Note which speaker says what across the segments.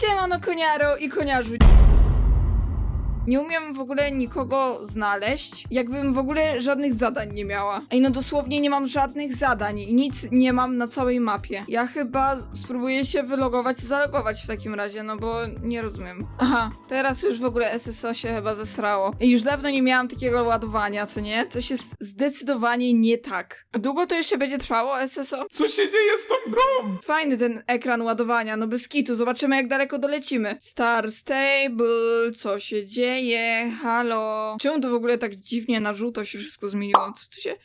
Speaker 1: Siemano koniaro i koniarzu. Nie umiem w ogóle nikogo znaleźć, jakbym w ogóle żadnych zadań nie miała. Ej, no dosłownie nie mam żadnych zadań, nic nie mam na całej mapie. Ja chyba spróbuję się wylogować, zalogować w takim razie, no bo nie rozumiem. Aha, teraz już w ogóle SSO się chyba zesrało. I już dawno nie miałam takiego ładowania, co nie? Coś jest zdecydowanie nie tak. A długo to jeszcze będzie trwało SSO?
Speaker 2: Co się dzieje z tą grą?
Speaker 1: Fajny ten ekran ładowania, no bez kitu, zobaczymy jak daleko dolecimy. Star Stable, co się dzieje? Halo? Czemu to w ogóle tak dziwnie na żółto się wszystko zmieniło? Co tu się...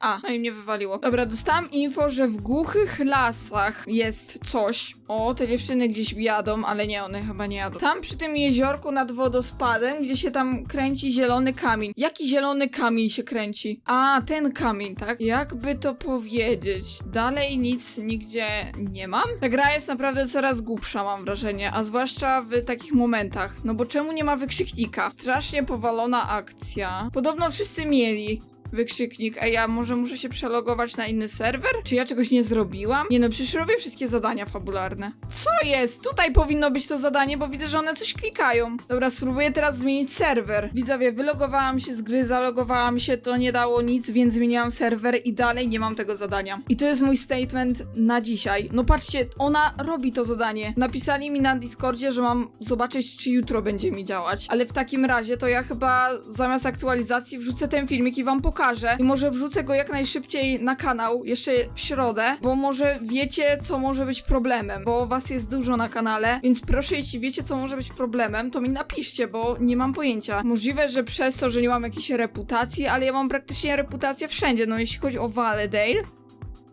Speaker 1: A, no i mnie wywaliło. Dobra, dostałam info, że w głuchych lasach jest coś. O, te dziewczyny gdzieś jadą, ale nie, one chyba nie jadą. Tam przy tym jeziorku nad wodospadem, gdzie się tam kręci zielony kamień. Jaki zielony kamień się kręci? A, ten kamień, tak? Jakby to powiedzieć? Dalej nic nigdzie nie mam? Ta gra jest naprawdę coraz głupsza, mam wrażenie, a zwłaszcza w takich momentach. No bo czemu nie ma wykrzyknika? Strasznie powalona akcja. Podobno wszyscy mieli wykrzyknik. Ej, ja może muszę się przelogować na inny serwer? Czy ja czegoś nie zrobiłam? Nie no, przecież robię wszystkie zadania fabularne. Co jest? Tutaj powinno być to zadanie, bo widzę, że one coś klikają. Dobra, spróbuję teraz zmienić serwer. Widzowie, wylogowałam się z gry, zalogowałam się, to nie dało nic, więc zmieniłam serwer i dalej nie mam tego zadania. I to jest mój statement na dzisiaj. No patrzcie, ona robi to zadanie. Napisali mi na Discordzie, że mam zobaczyć, czy jutro będzie mi działać. Ale w takim razie to ja chyba zamiast aktualizacji wrzucę ten filmik i wam pokażę. I może wrzucę go jak najszybciej na kanał, jeszcze w środę, bo może wiecie, co może być problemem, bo was jest dużo na kanale, więc proszę, jeśli wiecie, co może być problemem, to mi napiszcie, bo nie mam pojęcia. Możliwe, że przez to, że nie mam jakiejś reputacji, ale ja mam praktycznie reputację wszędzie, no jeśli chodzi o Valedale,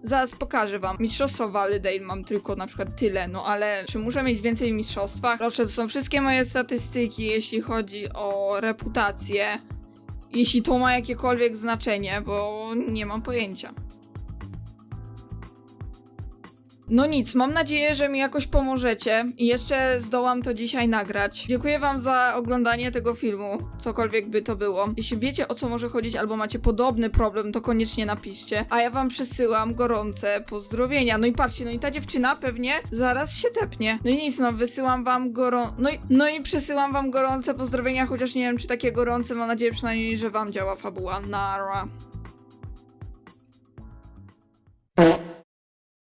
Speaker 1: Zaraz pokażę wam. Mistrzostwo Validale mam tylko na przykład tyle, no ale czy muszę mieć więcej w mistrzostwach? Proszę, to są wszystkie moje statystyki, jeśli chodzi o reputację. Jeśli to ma jakiekolwiek znaczenie, bo nie mam pojęcia. No nic, mam nadzieję, że mi jakoś pomożecie i jeszcze zdołam to dzisiaj nagrać. Dziękuję wam za oglądanie tego filmu, cokolwiek by to było. Jeśli wiecie o co może chodzić albo macie podobny problem, to koniecznie napiszcie. A ja wam przesyłam gorące pozdrowienia. No i patrzcie, no i ta dziewczyna pewnie zaraz się tepnie. No i nic, no wysyłam wam gorą... No i, no i przesyłam wam gorące pozdrowienia, chociaż nie wiem czy takie gorące, mam nadzieję przynajmniej, że wam działa fabuła. Nara.